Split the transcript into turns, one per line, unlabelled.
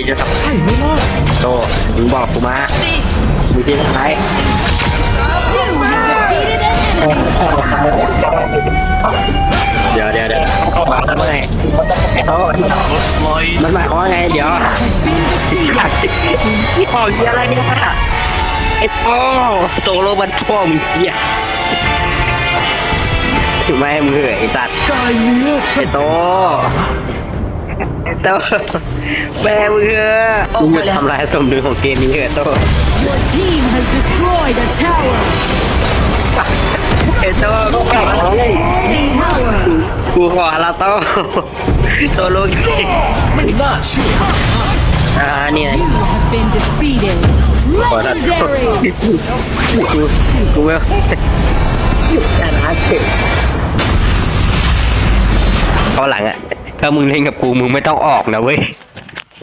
คิดจะทำ
ใช่ไหมล่ะ
โตมึงบอกกูมามึงคิดทำไรเดี๋ยวเดี๋ยวเดี๋ยวเข้ามาทำไงไอ้โตมันหมายความว่าไงเดี๋ยวนี่ของเหี้ยอะไรเนี่ยไอ้โตโตโลมันพ่อมึงเหี้ยถึงไม่ให้มึงเหนื่อยไอ้สัตว์
กายเนื้อฉั
ไอ้โต โตแม่มึงเหอะมึงจะทำลายสมดุลของเกมนี้เหอะโต
Your team has destroyed a tower.
ไอ้โตกูขอ
Tower.
กูขอละโตโตโลก
ไม่น่าเชื่อ
อ่าเนี่ย
You have been defeated.
ขอละโต
Legendary.
กูกูไม่ชนะเถอะเขาหลังอะ ถ้ามึงเล่นกับกูมึงไม่ต้องออกนะเว้ย